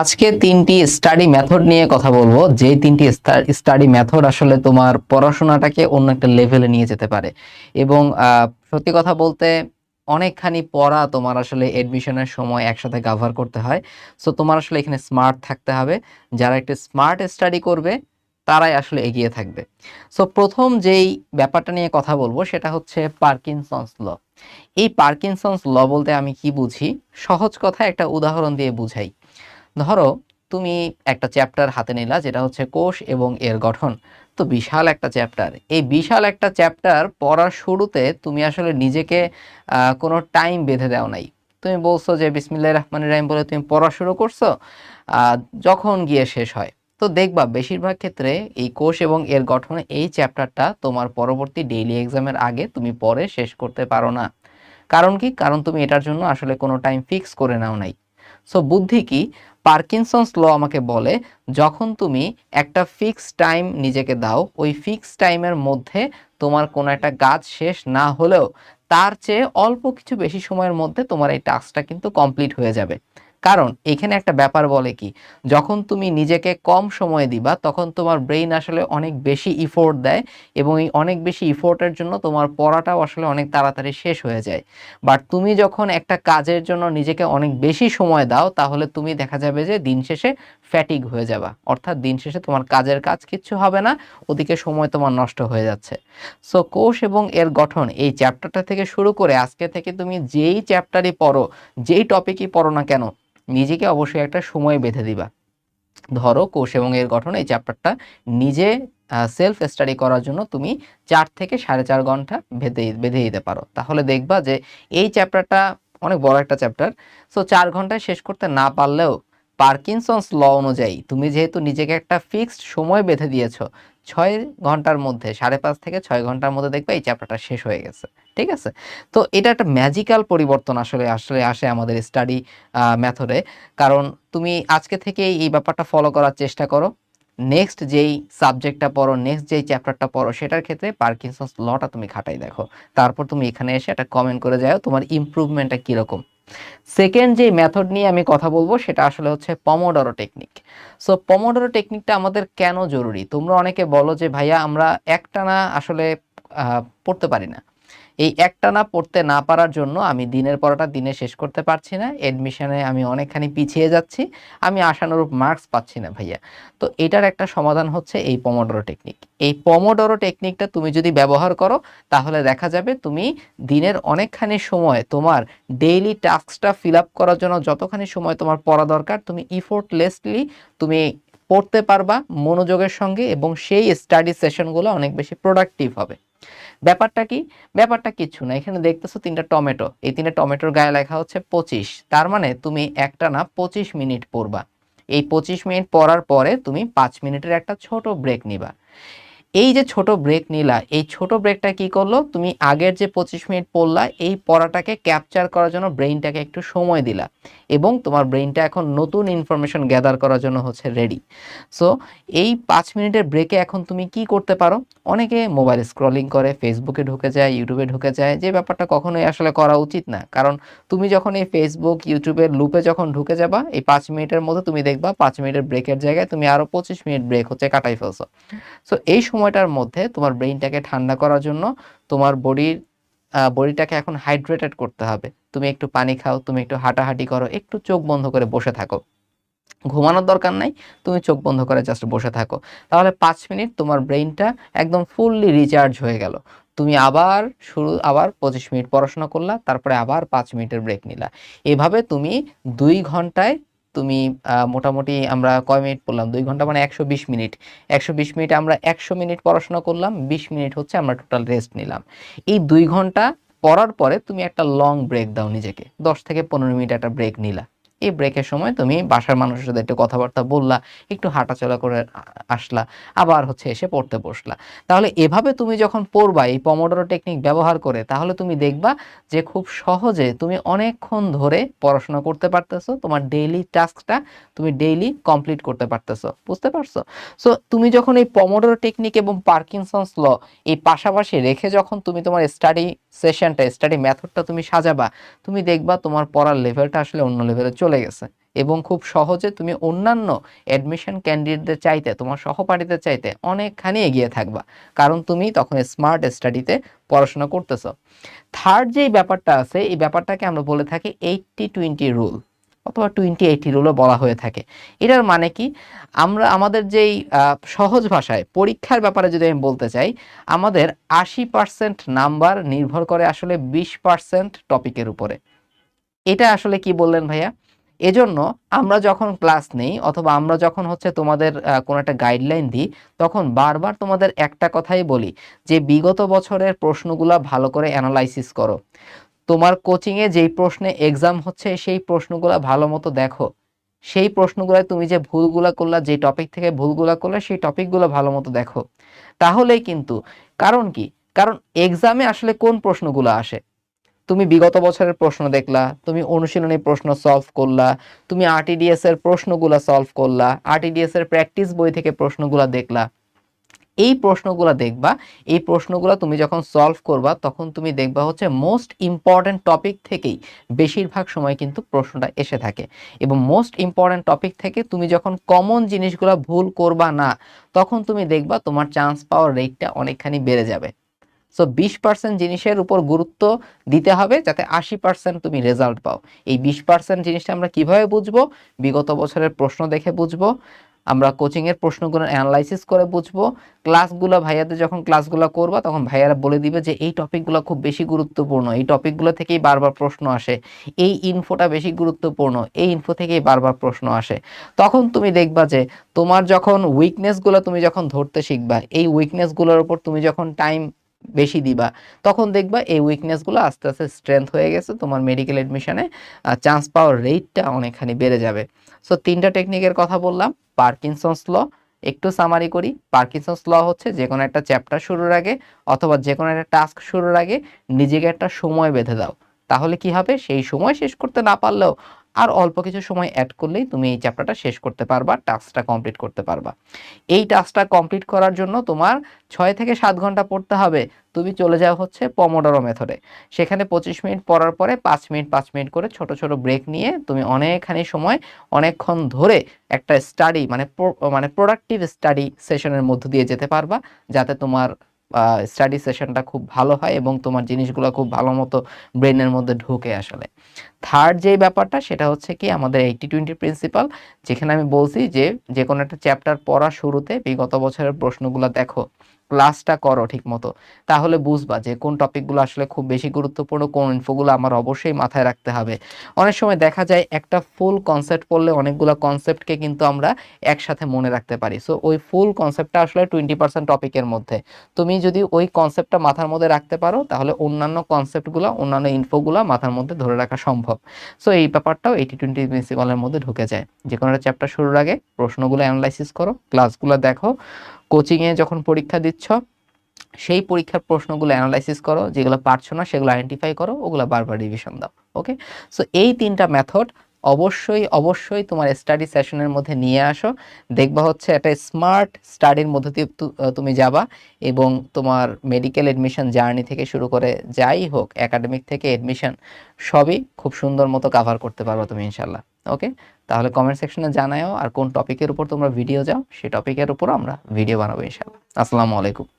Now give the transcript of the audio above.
আজকে তিনটি study method নিয়ে কথা বলব। যে তিনটি স্টাডি মেথড আসলে তোমার পড়াশোনাটাকে অন্য একটা লেভেলে নিয়ে যেতে পারে। এবং সত্যি কথা বলতে অনেকখানি পড়া তোমার আসলে এডমিশনের সময় একসাথে কাভার করতে হয়। সো তোমার আসলে এখানে স্মার্ট থাকতে হবে। যারা একটু স্মার্ট স্টাডি করবে, তারাই আসলে এগিয়ে থাকবে। সো প্রথম যেই ব্যাপারটা নিয়ে কথা বলব, সেটা হচ্ছে পার্কিনসন্স ল এই পার্কিনসন্স ল বলতে আমি কি বুঝি? সহজ কথা একটা উদাহরণ দিয়ে বুঝাই। ধরো, তুমি একটা চ্যাপ্টার হাতে নিলা যেটা হচ্ছে কোষ এবং এর গঠন। তো বিশাল একটা চ্যাপ্টার এই বিশাল একটা চ্যাপ্টার পড়ার শুরুতে তুমি আসলে নিজেকে কোনো টাইম বেঁধে দাও নাই। তুমি বলছো যে বিসমিল্লাহ রহমান রাহিম বলে তুমি পড়া শুরু করছ যখন গিয়ে শেষ হয়। তো দেখবা বেশিরভাগ ক্ষেত্রে এই কোষ এবং এর গঠনে এই চ্যাপ্টারটা তোমার পরবর্তী ডেইলি এক্সামের আগে তুমি পরে শেষ করতে পারো না। কারণ কি? কারণ তুমি এটার জন্য আসলে কোনো টাইম ফিক্স করে নাও নাই। সো বুদ্ধি কি? পার্কিনসন্স ল আমাকে বলে, যখন তুমি একটা ফিক্স টাইম নিজেকে দাও, ওই ফিক্স টাইমের মধ্যে তোমার কোনো একটা গাছ শেষ না হলেও তার চেয়ে অল্প কিছু বেশি সময়ের মধ্যে তোমার এই টাস্কটা কিন্তু কমপ্লিট হয়ে যাবে। কারণ এখানে একটা ব্যাপার বলে কি, যখন তুমি নিজেকে কম সময় দিবা, তখন তোমার ব্রেইন আসলে অনেক বেশি ইফোর্ট দেয় এবং এই অনেক বেশি ইফোর্টের জন্য তোমার পড়াটাও আসলে অনেক তাড়াতাড়ি শেষ হয়ে যায়। বাট তুমি যখন একটা কাজের জন্য নিজেকে অনেক বেশি সময় দাও, তাহলে তুমি দেখা যাবে যে দিন শেষে ফ্যাটিক হয়ে যাবা। অর্থাৎ দিন শেষে তোমার কাজের কাজ কিচ্ছু হবে না, ওদিকে সময় তোমার নষ্ট হয়ে যাচ্ছে। সো কোষ এবং এর গঠন, এই চ্যাপ্টারটা থেকে শুরু করে আজকে থেকে তুমি যেই চ্যাপ্টারই পড়ো, যেই টপিকই পড়ো না কেন নিজেকে অবশ্যই একটা সময় বেঁধে দিবা। ধরো কোষ এবং এর গঠন এই চ্যাপ্টারটা নিজে সেলফ স্টাডি করার জন্য তুমি চার থেকে সাড়ে চার ঘণ্টা বেঁধে বেঁধে দিতে পারো। তাহলে দেখবা যে এই চ্যাপ্টারটা অনেক বড় একটা চ্যাপ্টার সো চার ঘন্টায় শেষ করতে না পারলেও পার্কিনসন্স ল অনুযায়ী তুমি যেহেতু নিজেকে একটা ফিক্সড সময় বেঁধে দিয়েছ, ছয় ঘণ্টার মধ্যে, সাড়ে পাঁচ থেকে ছয় ঘণ্টার মধ্যে দেখবে এই চ্যাপ্টারটা শেষ হয়ে গেছে। ঠিক আছে? তো এটা একটা ম্যাজিক্যাল পরিবর্তন আসলে আসলে আসে আমাদের স্টাডি মেথডে কারণ তুমি আজকে থেকে এই ব্যাপারটা ফলো করার চেষ্টা করো। নেক্সট যেই সাবজেক্টটা পড়ো নেক্সট যেই চ্যাপ্টারটা পড়ো, সেটার ক্ষেত্রে পার্কিনসন্স লটা তুমি খাটাই দেখো। তারপর তুমি এখানে এসে একটা কমেন্ট করে যাও, তোমার ইমপ্রুভমেন্টটা কীরকম। সেকেন্ড যে মেথড নিয়ে আমি কথা বলব, সেটা আসলে হচ্ছে পমোডরো টেকনিক সো পমোডরো টেকনিকটা আমাদের কেন জরুরি? তোমরা অনেকে বলো যে, ভাইয়া, আমরা একটানা আসলে পড়তে পারি না। এই একটানা পড়তে না পারার জন্য আমি দিনের পড়াটা দিনে শেষ করতে পারছি না। এডমিশনে আমি অনেকখানি পিছিয়ে যাচ্ছি। আমি আশানুরূপ মার্কস পাচ্ছি না ভাইয়া। তো এটার একটা সমাধান হচ্ছে এই পমোডরো টেকনিক এই পমোডরো টেকনিকটা তুমি যদি ব্যবহার করো, তাহলে দেখা যাবে তুমি দিনের অনেকখানি সময় তোমার ডেইলি টাস্কটা ফিল আপ করার জন্য যতখানি সময় তোমার পড়া দরকার, তুমি ইফোর্টলেসলি তুমি পড়তে পারবা মনোযোগের সঙ্গে এবং সেই স্টাডি সেশনগুলো অনেক বেশি প্রোডাক্টিভ হবে। ব্যাপারটা কি? ব্যাপারটা কিচ্ছু না। এখানে দেখতেছো তিনটা টমেটো। এই তিনটা টমেটোর গায়ে লেখা হচ্ছে পঁচিশ। তার মানে তুমি একটা না পঁচিশ মিনিট পড়বা। এই পঁচিশ মিনিট পড়ার পরে তুমি পাঁচ মিনিটের একটা ছোট ব্রেক নিবা। এই যে ছোট ব্রেক নিলা, এই ছোট ব্রেকটা কি করল? তুমি আগের যে পঁচিশ মিনিট পড়লা, এই পড়াটাকে ক্যাপচার করার জন্য ব্রেইনটাকে একটু সময় দিলা এবং তোমার ব্রেইনটা এখন নতুন ইনফরমেশন গ্যাদার করার জন্য হচ্ছে রেডি সো এই পাঁচ মিনিটের ব্রেকে এখন তুমি কি করতে পারো? অনেকে মোবাইল স্ক্রলিং করে ফেসবুকে ঢুকে যায় ইউটিউবে ঢুকে যায়, যে ব্যাপারটা কখনোই আসলে করা উচিত না। কারণ তুমি যখন এই ফেসবুক ইউটিউবের লুপে যখন ঢুকে যাবা, এই পাঁচ মিনিটের মধ্যে তুমি দেখবা পাঁচ মিনিটের ব্রেকের জায়গায় তুমি আরও পঁচিশ মিনিট ব্রেক হচ্ছে কাটাই ফেলছো। সো এই সময়টার মধ্যে তোমার ব্রেইনটাকে ঠান্ডা করার জন্য তোমার বডির বডিটাকে এখন হাইড্রেটেড করতে হবে। তুমি একটু পানি খাও, তুমি একটু হাঁটাহাঁটি করো, একটু চোখ বন্ধ করে বসে থাকো। ঘুমানোর দরকার নাই, তুমি চোখ বন্ধ করে জাস্ট বসে থাকো। তাহলে পাঁচ মিনিট তোমার ব্রেইনটা একদম ফুললি রিচার্জ হয়ে গেল। তুমি আবার শুরু, আবার পঁচিশ মিনিট পড়াশোনা করলা, তারপরে আবার পাঁচ মিনিটের ব্রেক নিলা। এভাবে তুমি দুই ঘন্টায় তুমি মোটামুটি আমরা কয় মিনিট পড়লাম? দুই ঘণ্টা মানে একশো বিশ মিনিট। একশো বিশ মিনিট আমরা একশো মিনিট পড়াশোনা করলাম, বিশ মিনিট হচ্ছে আমরা টোটাল রেস্ট নিলাম। এই দুই ঘণ্টা পড়ার পরে তুমি একটা লং ব্রেক দাও নিজেকে। দশ থেকে পনেরো মিনিট একটা ব্রেক নিলা। এই ব্রেকের সময় তুমি বাসার মানুষের সাথে একটু কথাবার্তা বললা, একটু হাঁটাচলা করে আসলা, আবার হচ্ছে এসে পড়তে বসলা। তাহলে এভাবে তুমি যখন পড়বা এই পমোডোরো টেকনিক ব্যবহার করে, তাহলে তুমি দেখবা যে খুব সহজে তুমি অনেকক্ষণ ধরে পড়াশোনা করতে পারতেছো, তোমার ডেইলি টাস্কটা তুমি ডেইলি কমপ্লিট করতে পারতেছো। বুঝতে পারছ? সো তুমি যখন এই পমোডোরো টেকনিক এবং পার্কিনসন্স ল এই পাশাপাশি রেখে যখন তুমি তোমার স্টাডি সেশনটা স্টাডি মেথডটা তুমি সাজাবা, তুমি দেখবা তোমার পড়ার লেভেলটা আসলে অন্য লেভেলে চলে গেছে। এবং খুব সহজে তুমি অন্যান্য অ্যাডমিশন ক্যান্ডিডেটদের চাইতে, তোমার সহপাঠীদের চাইতে অনেকখানি এগিয়ে থাকবা। কারণ তুমি তখন স্মার্ট স্টাডিতে পড়াশোনা করতেছো। থার্ড যেই ব্যাপারটা আছে, এই ব্যাপারটাকে আমরা বলে থাকি এইটটি টোয়েন্টি রুল অথবা টোয়েন্টি এইটি রুলও বলা হয়ে থাকে। এটার মানে কি? আমরা, আমাদের যেই সহজ ভাষায় পরীক্ষার ব্যাপারে যদি আমি বলতে চাই, আমাদের আশি পার্সেন্ট নাম্বার নির্ভর করে আসলে বিশ পার্সেন্ট টপিকের উপরে। এটা আসলে কি বললেন ভাইয়া? এজন্য আমরা যখন ক্লাস নেই অথবা আমরা যখন হচ্ছে তোমাদের কোনো একটা গাইডলাইন দিই, তখন বারবার তোমাদের একটা কথাই বলি যে, বিগত বছরের প্রশ্নগুলা ভালো করে অ্যানালাইসিস করো। তোমার কোচিংয়ে যেই প্রশ্নে এক্সাম হচ্ছে, সেই প্রশ্নগুলা ভালো মতো দেখো। সেই প্রশ্নগুলো তুমি যে ভুলগুলা করলা, যে টপিক থেকে ভুলগুলা করলে, সেই টপিকগুলো ভালো মতো দেখো। তাহলেই কিন্তু, কারণ কি? কারণ এক্সামে আসলে কোন প্রশ্নগুলো আসে? তুমি বিগত বছরের প্রশ্ন দেখলা, তুমি অনুশীলনী প্রশ্ন সলভ করলা, তুমি আরটিডিএস এর প্রশ্নগুলো সলভ করলা আরটিডিএস এর প্র্যাকটিস বই থেকে প্রশ্নগুলো দেখলা। এই প্রশ্নগুলো দেখবা, এই প্রশ্নগুলো তুমি যখন সলভ করবা, তখন তুমি দেখবা হচ্ছে মোস্ট ইম্পর্ট্যান্ট টপিক থেকেই বেশিরভাগ সময় কিন্তু প্রশ্নটা এসে থাকে। এবং মোস্ট ইম্পর্ট্যান্ট টপিক থেকে তুমি যখন কমন জিনিসগুলো ভুল করবা না, তখন তুমি দেখবা তোমার চান্স পাওয়ার রেটটা অনেকখানি বেড়ে যাবে। সো বিশ পার্সেন্ট জিনিসের উপর গুরুত্ব দিতে হবে যাতে আশি পার্সেন্ট তুমি রেজাল্ট পাও। এই বিশ পার্সেন্ট জিনিসটা আমরা কীভাবে বুঝব? বিগত বছরের প্রশ্ন দেখে বুঝব। আমরা কোচিংয়ের প্রশ্নগুলো অ্যানালাইসিস করে বুঝব। ক্লাসগুলো, ভাইয়াদের যখন ক্লাসগুলো করবা, তখন ভাইয়ারা বলে দিবে যে, এই টপিকগুলো খুব বেশি গুরুত্বপূর্ণ। এই টপিকগুলো থেকেই বারবার প্রশ্ন আসে। এই ইনফোটা বেশি গুরুত্বপূর্ণ। এই ইনফো থেকেই বারবার প্রশ্ন আসে। তখন তুমি দেখবা যে, তোমার যখন উইকনেসগুলো তুমি যখন ধরতে শিখবা, এই উইকনেসগুলোর উপর তুমি যখন টাইম বেশি দিবা, তখন দেখবা এই উইকনেসগুলো আস্তে আস্তে স্ট্রেংথ হয়ে গেছে, তোমার মেডিকেল এডমিশনে চান্স পাওয়ার রেটটা অনেকখানি বেড়ে যাবে। সো তিনটা টেকনিকের কথা বললাম পার্কিনসন্স ল একটু সামারি করি। পার্কিনসন্স ল হচ্ছে যে কোনো একটা চ্যাপ্টার শুরুর আগে অথবা যে কোনো একটা টাস্ক শুরুর আগে নিজেকে একটা সময় বেঁধে দাও। তাহলে কি হবে? সেই সময় শেষ করতে না পারলেও আর অল্প কিছু সময় অ্যাড করলেই তুমি এই চ্যাপ্টারটা শেষ করতে পারবা টাস্কটা কমপ্লিট করতে পারবা। এই টাস্কটা কমপ্লিট করার জন্য তোমার ছয় থেকে সাত ঘণ্টা পড়তে হবে। তুমি চলে যাও হচ্ছে পমোডোরো মেথডে সেখানে পঁচিশ মিনিট পড়ার পরে পাঁচ মিনিট পাঁচ মিনিট করে ছোট ছোট ব্রেক নিয়ে তুমি অনেকখানি সময়, অনেকক্ষণ ধরে একটা স্টাডি মানে মানে প্রোডাক্টিভ স্টাডি সেশনের মধ্য দিয়ে যেতে পারবা, যাতে তোমার স্টাডি সেশনটা খুব ভালো হয় এবং তোমার জিনিসগুলো খুব ভালো মতো ব্রেনের মধ্যে ঢুকে আসলে। থার্ড যে ব্যাপারটা সেটা হচ্ছে কি আমাদের এইটি টোয়েন্টি প্রিন্সিপাল যেখানে আমি বলছি যে যে কোনো একটা চ্যাপ্টার পড়া শুরুতে বিগত বছরের প্রশ্নগুলো দেখো। ক্লাসটা করো ঠিক মতো তাহলে বুঝবা যে কোন টপিকগুলো আসলে খুব বেশি গুরুত্বপূর্ণ, কোন ইনফোগুলো আমার অবশ্যই মাথায় রাখতে হবে। অনেক সময় দেখা যায় একটা ফুল কনসেপ্ট পড়লে অনেকগুলো কনসেপ্টকে কিন্তু আমরা একসাথে মনে রাখতে পারি। সো ওই ফুল কনসেপ্টটা আসলে টোয়েন্টি পার্সেন্ট টপিকের মধ্যে। তুমি যদি ওই কনসেপ্টটা মাথার মধ্যে রাখতে পারো, তাহলে অন্যান্য কনসেপ্টগুলো অন্যান্য ইনফোগুলো মাথার মধ্যে ধরে রাখা সম্ভব। সো এই ব্যাপারটাও এইটি টোয়েন্টি প্রিন্সিপালের মধ্যে ঢুকে যায়। যে কোনো একটা চ্যাপ্টার শুরুর আগে প্রশ্নগুলো অ্যানালাইসিস করো ক্লাসগুলো দেখো কোচিংয়ে যখন পরীক্ষা দিচ্ছ, সেই পরীক্ষার প্রশ্নগুলো অ্যানালাইসিস করো, যেগুলো পারছ না সেগুলো আইডেন্টিফাই করো, ওগুলো বারবার রিভিশন দাও ওকে সো এই তিনটা মেথড অবশ্যই অবশ্যই তোমার স্টাডি সেশনের মধ্যে নিয়ে আসো। দেখবা হচ্ছে একটা স্মার্ট স্টাডির মধ্যে দিয়ে তুমি যাবা এবং তোমার মেডিকেল এডমিশন জার্নি থেকে শুরু করে যাই হোক একাডেমিক থেকে এডমিশন সবই খুব সুন্দর মতো কাভার করতে পারবা তুমি ইনশাল্লাহ ওকে তাহলে কমেন্ট সেকশনে জানাও আর কোন টপিকের উপর তোমরা ভিডিও যাও সেই টপিকের উপর আমরা ভিডিও বানাবো ইনশাল্লাহ আসসালামু আলাইকুম।